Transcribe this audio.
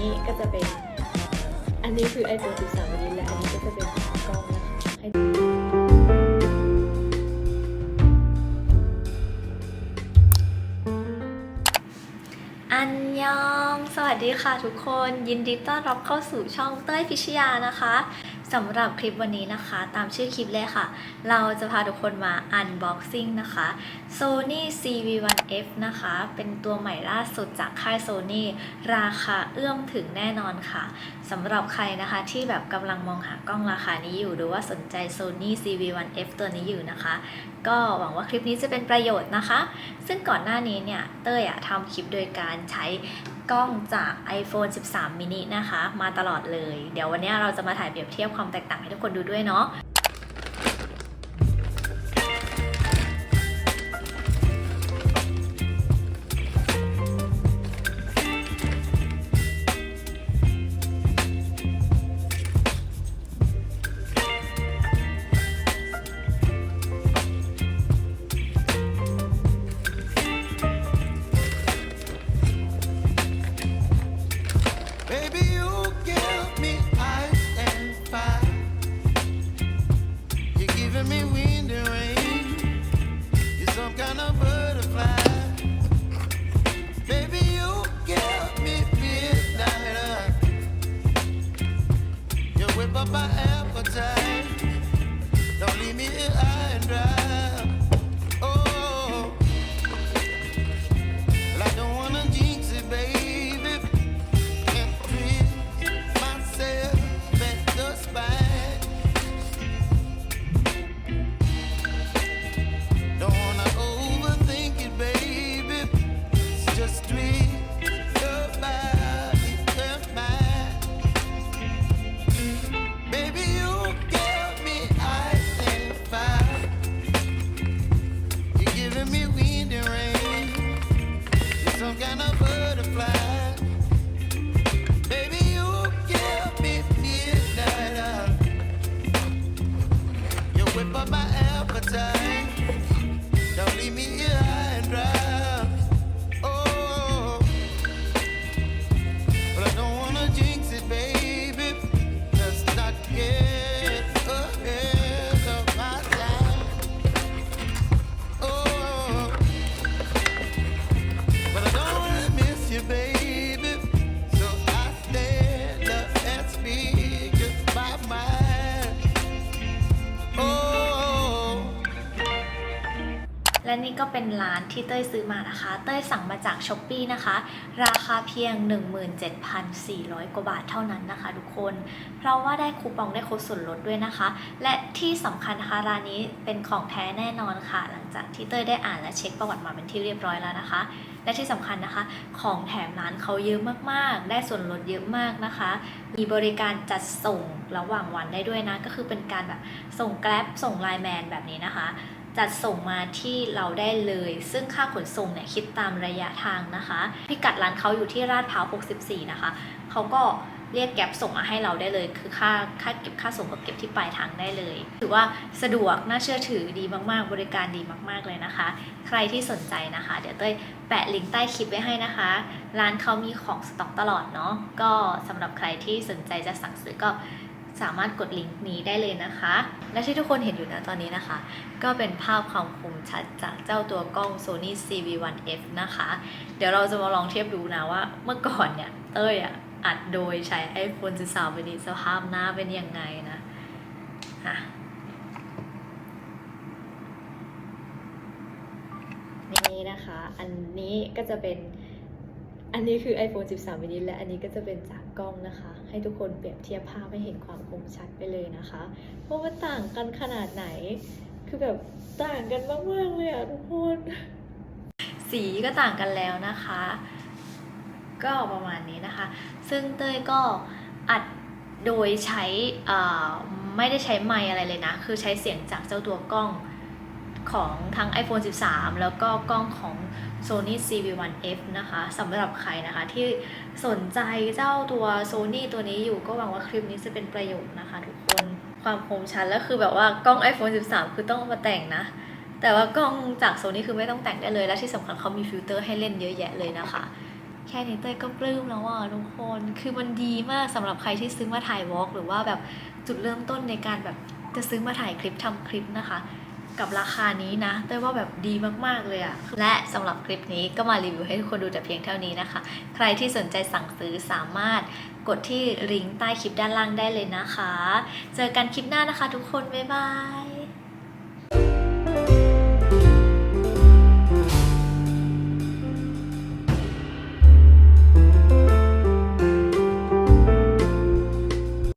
นี้ก็จะเป็น อันนี้คือ iPhone 13 mini และอันนี้ก็จะเป็นกล้องนะคะอันยอง สวัสดีค่ะทุกคน ยินดีต้อนรับเข้าสู่ช่องเต้ยพิชยานะคะ สำหรับคลิปวันนี้นะคะ ตามชื่อคลิปเลยค่ะ เราจะพาทุกคนมา unboxing นะคะ Sony CV1F นะคะ เป็นตัวใหม่ล่าสุดจากค่าย Sony ราคาเอื้อมถึงแน่นอนค่ะสำหรับใครนะคะที่แบบกำลังมองหากล้องราคานี้อยู่ หรือว่าสนใจ Sony CV1F ตัวนี้อยู่นะคะ ก็หวังว่าคลิปนี้จะเป็นประโยชน์นะคะ ซึ่งก่อนหน้านี้เนี่ยเต้ยอะทำคลิปโดยการใช้ กล้องจาก iPhone 13 mini นะคะ มาตลอดเลย เดี๋ยววันนี้เราจะมาถ่ายเปรียบเทียบความแตกต่างให้ทุกคนดูด้วยเนาะ และนี่ก็เป็นร้านที่เต้ยซื้อมานะคะ เต้ยสั่งมาจากช้อปปีนะคะ ราคาเพียง 17,400 กว่าบาทเท่านั้นนะคะ ทุกคน เพราะว่าได้คูปองได้โค้ดส่วนลดด้วยนะคะ และที่สำคัญนะคะร้านนี้เป็นของแท้แน่นอนค่ะ หลังจากที่เต้ยได้อ่านและเช็คประวัติมาเป็นที่เรียบร้อยแล้วนะคะ และที่สำคัญนะคะ ของแถมร้านเขาเยอะมากๆ ได้ส่วนลดเยอะมากนะคะ มีบริการจัดส่งระหว่างวันได้ด้วยนะ ก็คือเป็นการแบบส่งแกร็บส่งไลน์แมนแบบนี้นะคะจัดส่งมาที่เราได้เลย ซึ่งค่าขนส่งเนี่ยคิดตามระยะทางนะคะ พิกัดร้านเขาอยู่ที่ลาดพร้าว 64 นะคะ เขาก็เรียกแก๊ปส่งมาให้เราได้เลย คือค่าค่าเก็บค่าส่งก็เก็บที่ปลายทางได้เลย ถือว่าสะดวกน่าเชื่อถือดีมากๆ บริการดีมากๆเลยนะคะ ใครที่สนใจนะคะ เดี๋ยวเต้ยแปะลิงก์ใต้คลิปไว้ให้นะคะ ร้านเขามีของสต็อกตลอดเนาะก็สำหรับใครที่สนใจจะสั่งซื้อก็ สามารถกดลิงก์นี้ได้เลยนะคะ และที่ทุกคนเห็นอยู่นะตอนนี้นะคะ ก็เป็นภาพความคมชัดจากเจ้าตัวกล้อง Sony CV1F นะคะ เดี๋ยวเราจะมาลองเทียบดูนะว่าเมื่อก่อนเนี่ยเต้ยอะอัดโดยใช้ iPhone 13วันนี้สภาพหน้าเป็นยังไงนะอะนี่นะคะ อันนี้ก็จะเป็น นนี้คือ iPhone 13 mini และอันนี้ก็จะเป็นจากกล้องนะคะ ให้ทุกคนเปรียบเทียบภาพให้เห็นความคมชัดไปเลยนะคะว่ามันต่างกันขนาดไหน คือแบบต่างกันมากๆเลยอะทุกคน สีก็ต่างกันแล้วนะคะ ก็ประมาณนี้นะคะ ซึ่งเต้ยก็อัดโดยใช้ไม่ได้ใช้ไมค์อะไรเลยนะ คือใช้เสียงจากเจ้าตัวกล้อง ของทั้ง iPhone 13 แล้วก็กล้องของ Sony CV1F นะคะสำหรับใครนะคะที่สนใจเจ้าตัว Sony ตัวนี้อยู่ก็หวังว่าคลิปนี้จะเป็นประโยชน์นะคะทุกคนความคมชัดแล้วคือแบบว่ากล้อง iPhone 13 คือต้องมาแต่งนะ แต่ว่ากล้องจาก Sony คือไม่ต้องแต่งได้เลย และที่สำคัญเขามีฟิลเตอร์ให้เล่นเยอะแยะเลยนะคะแค่นี้เต้ยก็ปลื้มแล้วอะทุกคน คือมันดีมากสำหรับใครที่ซื้อมาถ่ายวอล์กหรือว่าแบบจุดเริ่มต้นในการแบบจะซื้อมาถ่ายคลิปทำคลิปนะคะ กับราคานี้นะเต้ยว่าแบบดีมากๆเลยอะและสำหรับคลิปนี้ก็มารีวิวให้ทุกคนดูแต่เพียงเท่านี้นะคะ ใครที่สนใจสั่งซื้อสามารถกดที่ลิงก์ใต้คลิปด้านล่างได้เลยนะคะ เจอกันคลิปหน้านะคะทุกคน บ๊ายบาย